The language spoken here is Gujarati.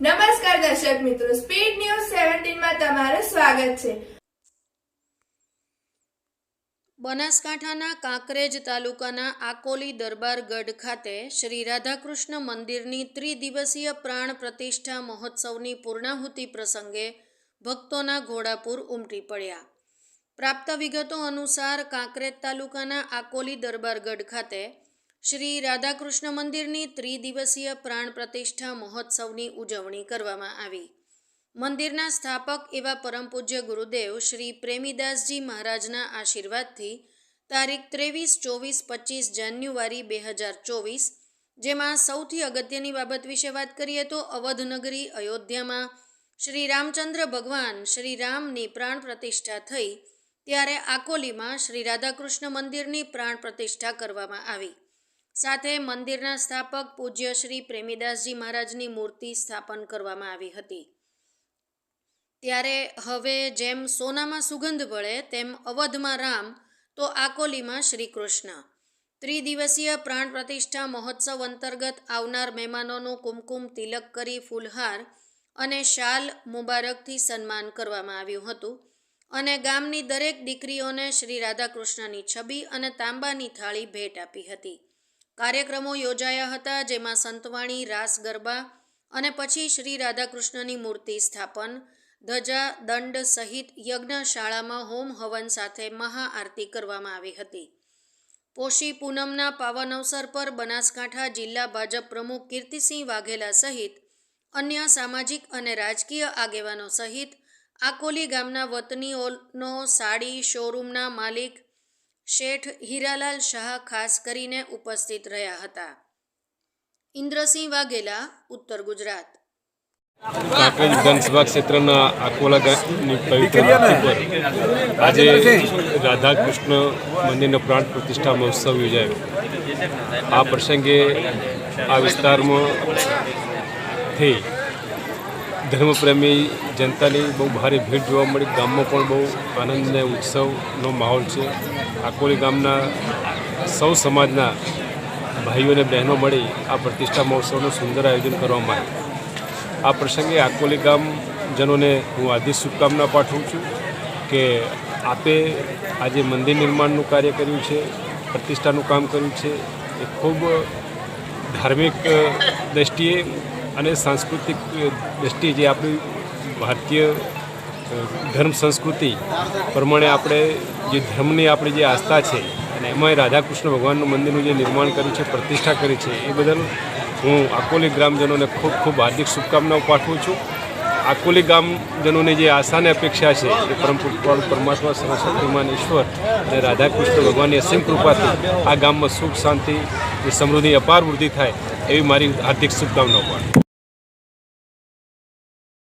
નમસ્કાર દર્શક મિત્રો સ્પીડ ન્યૂઝ સેવન્ટીનમાં તમારું સ્વાગત છે. બનાસકાંઠાના કાંકરેજ તાલુકાના આકોલી દરબારગઢ ખાતે શ્રી રાધાકૃષ્ણ મંદિરની ત્રિદિવસીય પ્રાણ પ્રતિષ્ઠા મહોત્સવની પૂર્ણાહુતિ પ્રસંગે ભક્તોના ઘોડાપુર ઉમટી પડ્યા. પ્રાપ્ત વિગતો અનુસાર કાંકરેજ તાલુકાના આકોલી દરબારગઢ ખાતે શ્રી રાધાકૃષ્ણ મંદિરની ત્રિદિવસીય પ્રાણ પ્રતિષ્ઠા મહોત્સવની ઉજવણી કરવામાં આવી. મંદિરના સ્થાપક એવા પરમ પૂજ્ય ગુરુદેવ શ્રી પ્રેમીદાસજી મહારાજના આશીર્વાદથી તારીખ ત્રેવીસ, ચોવીસ, પચીસ જાન્યુઆરી બે હજાર ચોવીસ, જેમાં સૌથી અગત્યની બાબત વિશે વાત કરીએ તો અવધનગરી અયોધ્યામાં શ્રી રામચંદ્ર ભગવાન શ્રી રામની પ્રાણ પ્રતિષ્ઠા થઈ, ત્યારે આકોલીમાં શ્રી રાધાકૃષ્ણ મંદિરની પ્રાણ પ્રતિષ્ઠા કરવામાં આવી. સાથે મંદિરના સ્થાપક પૂજ્ય શ્રી પ્રેમીદાસજી મહારાજની મૂર્તિ સ્થાપન કરવામાં આવી હતી. ત્યારે હવે જેમ સોનામાં સુગંધ ભળે, તેમ અવધમાં રામ, તો આકોલીમાં શ્રી કૃષ્ણ ત્રિદિવસીય પ્રાણ પ્રતિષ્ઠા મહોત્સવ અંતર્ગત આવનાર મહેમાનોનું કુમકુમ તિલક કરી ફૂલહાર અને શાલ મુબારકથી સન્માન કરવામાં આવ્યું હતું અને ગામની દરેક દીકરીઓને શ્રી રાધાકૃષ્ણની છબી અને તાંબાની થાળી ભેટ આપી હતી. કાર્યક્રમો યોજાયા હતા, જેમાં સંતવાણી, રાસ ગરબા અને પછી શ્રી રાધાકૃષ્ણની મૂર્તિ સ્થાપન, ધજા, દંડ સહિત યજ્ઞશાળામાં હોમ હવન સાથે મહાઆરતી કરવામાં આવી હતી. પોષી પૂનમના પાવન અવસર પર બનાસકાંઠા જિલ્લા ભાજપ પ્રમુખ કીર્તિસિંહ વાઘેલા સહિત અન્ય સામાજિક અને રાજકીય આગેવાનો સહિત આકોલી ગામના વતનીઓનો સાડી, શોરૂમના માલિક શેઠ હીરાલાલ શાહ ખાસ કરીને ઉપસ્થિત રહ્યા હતા. ઇન્દ્રસિંહ વાઘેલા ઉત્તર ગુજરાત. કાંકરેજ વિધાનસભા ક્ષેત્રના આકોલા ગામની પવિત્ર પર આજે રાધા કૃષ્ણ મંદિરનો પ્રાણ પ્રતિષ્ઠા મહોત્સવ યોજાયો. આ પ્રસંગે આ વિસ્તારમાં થી ધર્મપ્રેમી જનતાની બહુ ભારે ભીડ જોવા મળી. ગામમાં પણ બહુ આનંદ અને ઉત્સવનો માહોલ છે. આકોલી ગામના સૌ સમાજના ભાઈઓ અને બહેનો મળી આ પ્રતિષ્ઠા મહોત્સવનું સુંદર આયોજન કરવામાં આવ્યું આ પ્રસંગે આકોલી ગામજનોને હું હાર્દિક શુભકામના પાઠવું છું કે આપે આજે મંદિર નિર્માણનું કાર્ય કર્યું છે, પ્રતિષ્ઠાનું કામ કર્યું છે. એ ખૂબ ધાર્મિક દ્રષ્ટિએ અને સાંસ્કૃતિક દ્રષ્ટિએ જે આપણી ભારતીય ધર્મ સંસ્કૃતિ પ્રમાણે આપણે જે ધર્મની આપણી જે આસ્થા છે અને એમાં રાધાકૃષ્ણ ભગવાનનું મંદિરનું જે નિર્માણ કર્યું છે, પ્રતિષ્ઠા કરી છે, એ બદલ હું આકોલી ગ્રામજનોને ખૂબ ખૂબ હાર્દિક શુભકામનાઓ પાઠવું છું. આકોલી ગામજનોની જે આશા અને અપેક્ષા છે એ પરમ કૃપાળુ પરમાત્મા સરસ્વતીમાન ઈશ્વર અને રાધાકૃષ્ણ ભગવાનની અસીમ કૃપાથી આ ગામમાં સુખ, શાંતિ સમૃદ્ધિ, અપાર વૃદ્ધિ થાય એવી મારી હાર્દિક શુભકામનાઓ પાઠવું